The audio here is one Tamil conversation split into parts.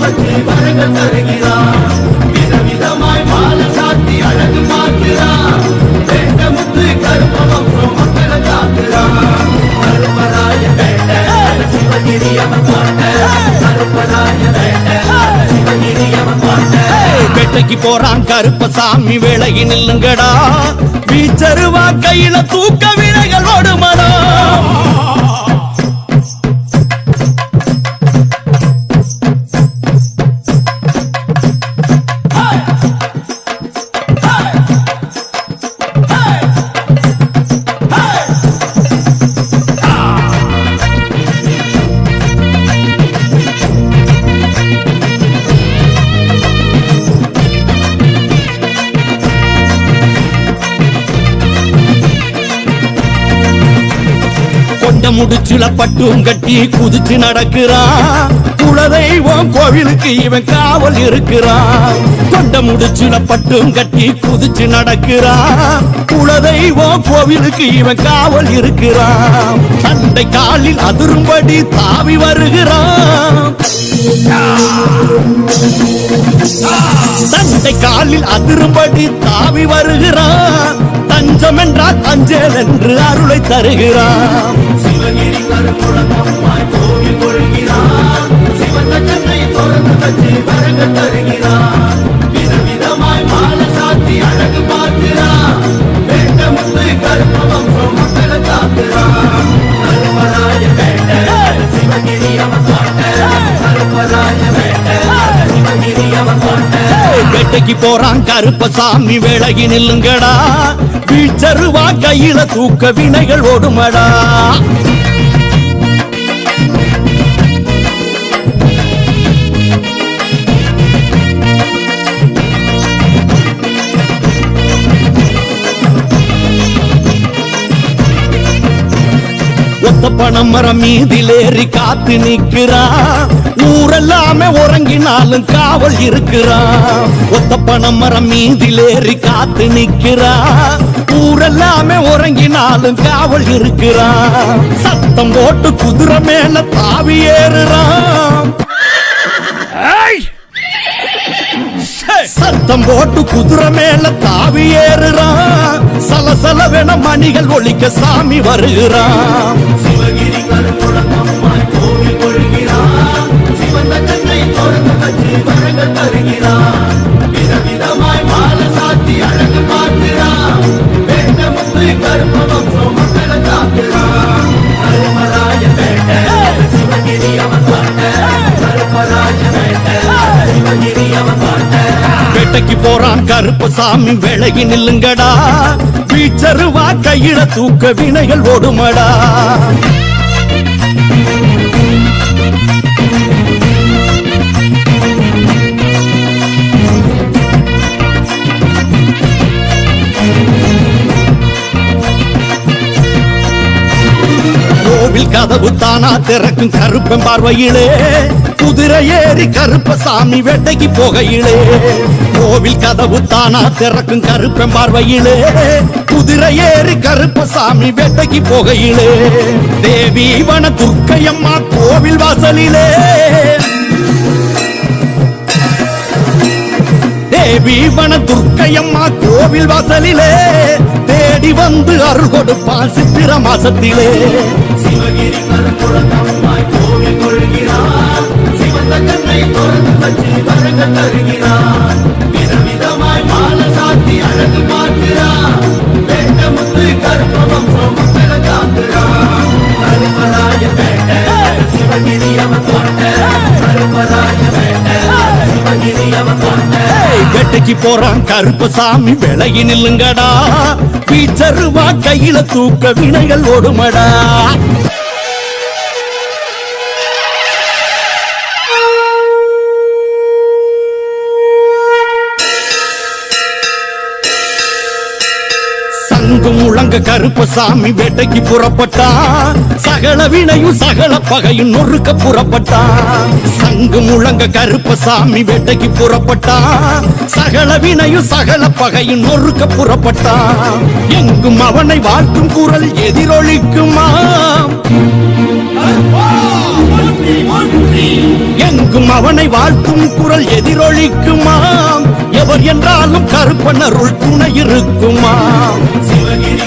பற்றி வழங்க தருகிறார் விதவிதமாய் மால சாத்தி அழகு பார்க்கிறார் வேண்ட முத்து கருப்பமக்கும் மக்களை போறான் கருப்பசாமி வேலையை நில்லுங்கடா. வீச்சருவா கையில தூக்க விலைகள் ஓடுமடா. முடிச்சுல பட்டும் கட்டி குதிச்சு நடக்கிறான் குலதெய்வம் கோவிலுக்கு இவன் காவல் இருக்கிறான் கொண்ட முடிச்சுல பட்டும் கட்டி குதிச்சு நடக்கிறான் குலதெய்வம் கோவிலுக்கு இவன் காவல் இருக்கிறான் தண்டை காலில் அதிரும்படி தாவி வருகிறான் தந்தை காலில் அதிரும்படி தாவி வருகிறான் தஞ்சம் என்றால் அஞ்சல் என்று அருளை தருகிறான் சிவகிரி கருங்குளத்தம்மாய் கோவில் கொள்கிறான் சிவந்த கண்ணை திறந்து வச்சு வரங்க தருகிறான் விதவிதமாய் சாத்தி அழகு பார்க்கிறான் வேண்ட முத்து வம்சம் மக்களை காக்கிறான் வேண்ட சிவகிரி அவன் காட்ட வேண்ட சிவகிரி அவன் காட்ட வேட்டைக்கு போறான் கருப்பசாமி விலகி நில்லுங்கடா. வீச்சருவா கையில தூக்க வினைகள் ஓடுமடா. ஒத்த பணம் மரம் மீதிலேறி காத்து நிக்கிறான் ஊரெல்லாமே உறங்கினாலும் காவல் இருக்கிறா. ஒத்த பணம் மரம் மீதிலேறி காத்து நிக்கிறா ஊரெல்லாமே உறங்கினாலும் காவல் இருக்கிறா. சத்தம் போட்டு குதிரை மேல தாவி ஏறுறான் சத்தம் போட்டு குதிரை மேல தாவி ஏறுறான். சலசலவென மணிகள் ஒழிக்க சாமி வருகிறான். தருகிறான். விதவிதமாய் மாலை சாத்தி வேட்டைக்கு போறான் கருப்பசாமி விலகி நில்லுங்கடா. வீச்சருவா கையில தூக்க வினைகள் ஓடுமடா. கோவில் கதவு தானா திறக்கும் கருப்பன் பார்வையிலே. குதிரை ஏறி கருப்ப சாமி வேட்டைக்கு போகையிலே. கோவில் கதவு தானா திறக்கும் கருப்பன் பார்வையிலே. குதிரை ஏறி கருப்ப சாமி வேட்டைக்கு போகையிலே. தேவி வன துர்க்கையம்மா கோவில் வாசலிலே. தேவி வன துர்க்க துர்க்கையம்மா கோவில் வாசலிலே தேடி வந்து அருள் கொடுப்பான் சித்திர மாசத்திலே. சிவகிரி கோவில் சிவந்த கண்ணை திறந்து வச்சு வரங்க தருகிறான் விதவிதமாய் மாலை சாத்தி அழகு பார்க்கிறான் தூக்கி போறான். கருப்பசாமி விலகி நில்லுங்கடா. பீச்சருவா கையில தூக்க வினைகள் ஓடுமடா. சங்கு முழங்க கருப்பசாமி வேட்டைக்கு புறப்பட்டா. சகல வினையும் சகல பகையும் நொறுக்க புறப்பட்டா. சங்கு முழங்க கருப்பசாமி வேட்டைக்கு புறப்பட்டா. சகல வினையும் சகல பகையும் நொறுக்க புறப்பட்டா. எங்கும் அவனை வாழ்த்தும் குரல் எதிரொலிக்குமா? எங்கும் அவனை வாழ்த்தும் குரல் எதிரொலிக்குமாம் எவர் என்றாலும் கருப்பனருள் துணை இருக்குமா? சிவகிரி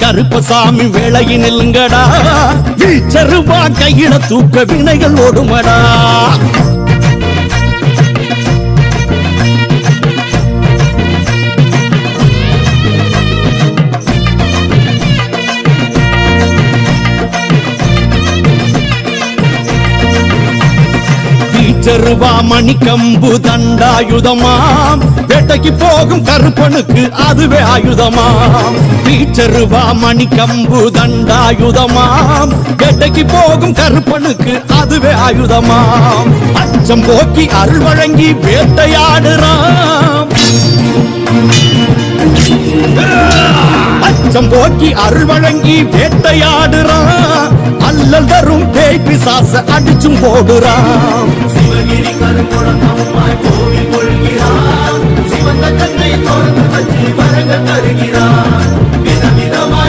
கருப்பசாமி வேலையை நெல்லுங்கடா. வீச்சருவா கையில தூக்க வினைகள் ஓடுமடா. வீச்சரு வீச்சருவா மணிக்கம்பு தண்டாயுதமாம். வேட்டைக்கு போகும் கருப்பனுக்கு அதுவே ஆயுதமாம். வீச்சருவா மணிக்கம்பு தண்டாயுதமாம். வேட்டைக்கு போகும் கருப்பனுக்கு அதுவே ஆயுதமாம். அச்சம் போக்கி அருள் வழங்கி வேட்டையாடுறான் அச்சம் போக்கி அருள் வழங்கி வேட்டையாடுறான் அல்லல் தரும் பேய் பிசாச அடிச்சும் போடுறான் சிவந்த கண்ணை திறந்து வச்சு வரங்க தருகிறான் விதவிதமா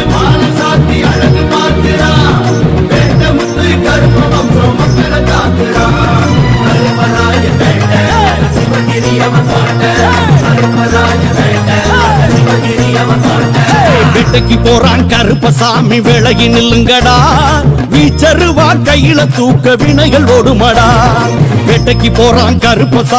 வேட்டைக்கு போறான் கருப்பசாமி விலகி நில்லுங்கடா. வீச்சருவா கையில தூக்க வினைகள் ஓடுமடா. வேட்டைக்கு போறான் கருப்பசாமி.